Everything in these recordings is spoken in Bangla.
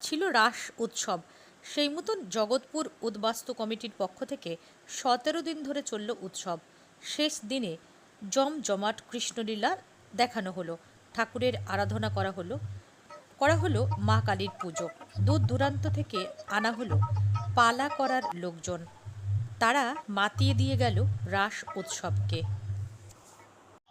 ছিল রাস উৎসব। সেই মতন জগৎপুর উদ্বাস্তু কমিটির পক্ষ থেকে সতেরো দিন ধরে চলল উৎসব। শেষ দিনে জমজমাট কৃষ্ণলীলা দেখানো হলো। ঠাকুরের আরাধনা করা হলো। করা হলো মা কালীর পুজো। দূর দূরান্ত থেকে আনা হলো পালা করার লোকজন। তারা মাতিয়ে দিয়ে গেল রাস উৎসবকে।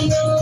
you.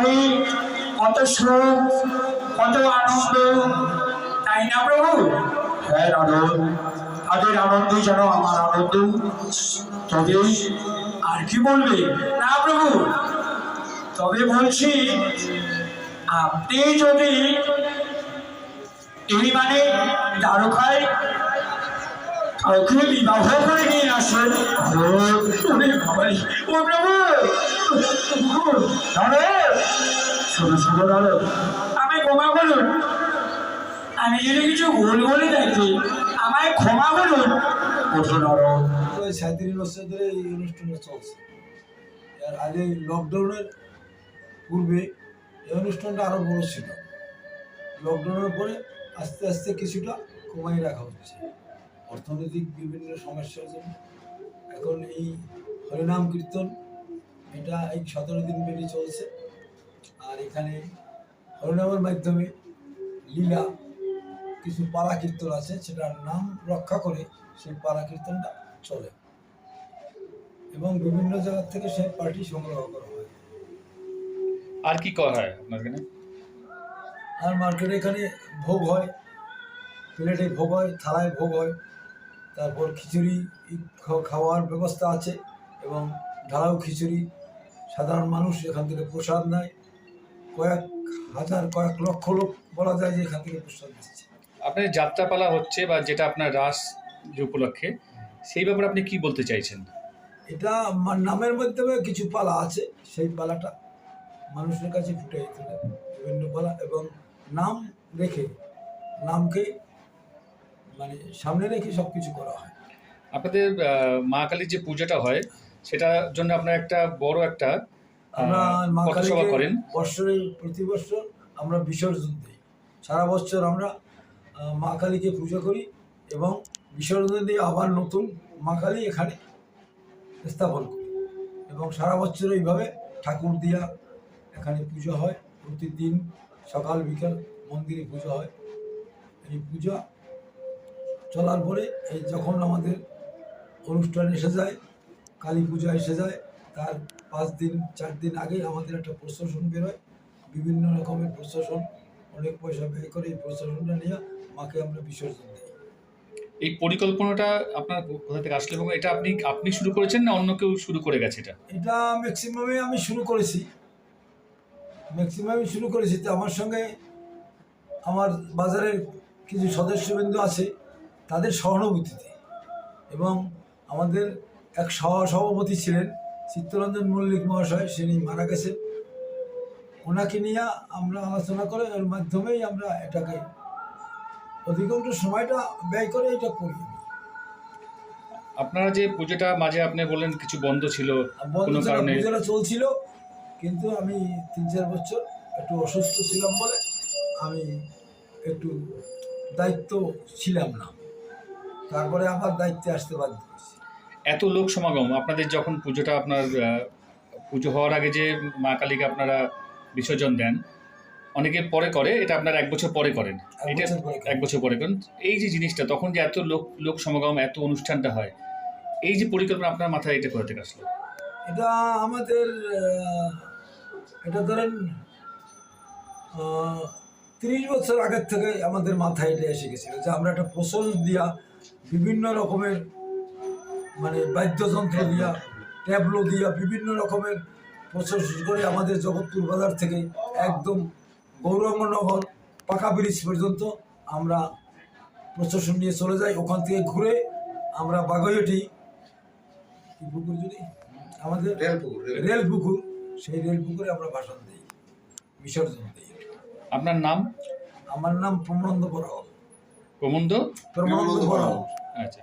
সংসারে কত সুখ, কত আনন্দ, তাই না প্রভু? হ্যাঁ তাদের আনন্দ যেন আমার আনন্দ। তবে আর কি বলবে? না প্রভু। তবে বলছি, আপনি যদি এই মানে দ্বারকায় কাউকে বিবাহ করে নিয়ে দাঁড়ো আমি ক্ষমা করুন। আমি যদি কিছু ভুল বলে থাকি, আমায় ক্ষমা করুন। বছর ধরে এই অনুষ্ঠানটা চলছে। আর আগে লকডাউনের পূর্বে এই অনুষ্ঠানটা আরও বড় ছিল। লকডাউনের পরে আস্তে আস্তে কিছুটা কমাই রাখা হচ্ছে। অর্থনৈতিক বিভিন্ন সমস্যার জন্য। এখন এই হরিনাম কীর্তন এটা এই সতেরো দিন ব্যাপী চলছে। আর এখানে হরিনামের মাধ্যমে লীলা কিছু পাড়া কীর্তন আছে সেটার নাম রক্ষা করে সেই পাড়া কীর্তনটা চলে। এবং বিভিন্ন জায়গা থেকে সেই পার্টি সংগ্রহ করা হয়। আর কি করা হয় আপনার এখানে আর মার্কেটে এখানে ভোগ হয়। প্লেটে ভোগ হয় থালায় ভোগ হয়। তারপর খিচুড়ি খাওয়ার ব্যবস্থা আছে এবং ঢালাও খিচুড়ি। সাধারণ মানুষ এখান থেকে প্রসাদ নেয়। কয়েক হাজার কয়েক লক্ষ লোক বলা যায় যে এখান থেকে প্রসাদ দিচ্ছে আপনার যাত্রাপালা হচ্ছে বা যেটা আপনার রাস যে উপলক্ষে সেই ব্যাপারে আপনি কি বলতে চাইছেন? এটা আমার নামের মাধ্যমে কিছু পালা আছে। সেই পালাটা মানুষের কাছে ফুটে তোলে বিভিন্ন পালা এবং নাম রেখে নামকে মানে সামনে রেখে সব কিছু করা হয়। আপনাদের মা কালীর যে পূজাটা হয় সেটার জন্য আপনার একটা বড় একটা আমরা মা কালীকে করেন। প্রতি বছর আমরা বিসর্জন দিই। সারা বছর আমরা মা কালীকে পুজো করি এবং বিসর্জন দিয়ে আবার নতুন মা কালী এখানে স্থাপন করি। এবং সারা বছর এইভাবে ঠাকুর দিয়া এখানে পুজো হয়। প্রতিদিন সকাল বিকাল মন্দিরে পুজো হয়। এই পূজা চলার পরে এই যখন আমাদের অনুষ্ঠান এসে যায় কালী পূজা এসে যায় তার পাঁচ দিন চার দিন আগে আমাদের একটা প্রশাসন বেরোয়। বিভিন্ন রকমের প্রশাসন অনেক পয়সা ব্যয় করে এই প্রশাসনটা নিয়ে মাকে আমরা বিসর্জন দিই। এই পরিকল্পনাটা আপনার কোথা থেকে আসলে এবং এটা আপনি আপনি শুরু করেছেন না অন্য কেউ শুরু করে গেছে এটা? এটা ম্যাক্সিমামে আমি শুরু করেছি। ম্যাক্সিমামে শুরু করেছি। তো আমার সঙ্গে আমার বাজারের কিছু সদস্যবৃন্দ আছে। তাদের সহানুভূতিতে। এবং আমাদের এক সহ সভাপতি ছিলেন চিত্তরঞ্জন মল্লিক মহাশয় তিনি মারা গেছেন। ওনাকে নিয়ে আমরা আলোচনা করে এর মাধ্যমেই আমরা এটাকে অধিকাংশ সময়টা ব্যয় করে এটা করি। আপনারা যে পুজোটা মাঝে আপনি বললেন কিছু বন্ধ ছিল কোনো কারণে পুজোটা চলছিল কিন্তু আমি তিন চার বছর একটু অসুস্থ ছিলাম বলে আমি একটু দায়িত্ব ছিলাম না। তারপরে আবার দায়িত্বে আসতে বাধ্য হয়েছি। এত লোক সমাগম আপনাদের যখন পুজোটা আপনার পুজো হওয়ার আগে যে মা কালীকে আপনারা বিসর্জন দেন অনেকে পরে করে এটা আপনার এক বছর পরে করেন। এক এটা বছর পরে এক বছর পরে করেন। এই যে জিনিসটা তখন যে এত লোক লোক সমাগম এত অনুষ্ঠানটা হয় এই যে পরিকল্পনা আপনার মাথায় এটা কোথা থেকে আসলো? এটা আমাদের এটা ধরেন তিরিশ বছর আগের থেকে আমাদের মাথায় এটা এসে গেছে যে আমরা একটা প্রসল দিয়া বিভিন্ন রকমের মানে বাদ্যযন্ত্র দিয়া ট্যাবলো দিয়া বিভিন্ন রকমের প্রসেস করে আমাদের জগৎপুর বাজার থেকে একদম গৌরাঙ্গনগর পাকা ব্রিজ পর্যন্ত আমরা প্রশাসন নিয়ে চলে যাই। ওখান থেকে ঘুরে আমরা বাগৈটি কি পুকুর যদি আমাদের রেল পুকুর সেই রেল পুকুরে আমরা ভাষণ দিই বিসর্জন দিই। আপনার নাম? আমার নাম প্রমানন্দ বড়াও প্রমন্দ প্রমানন্দ আচ্ছা।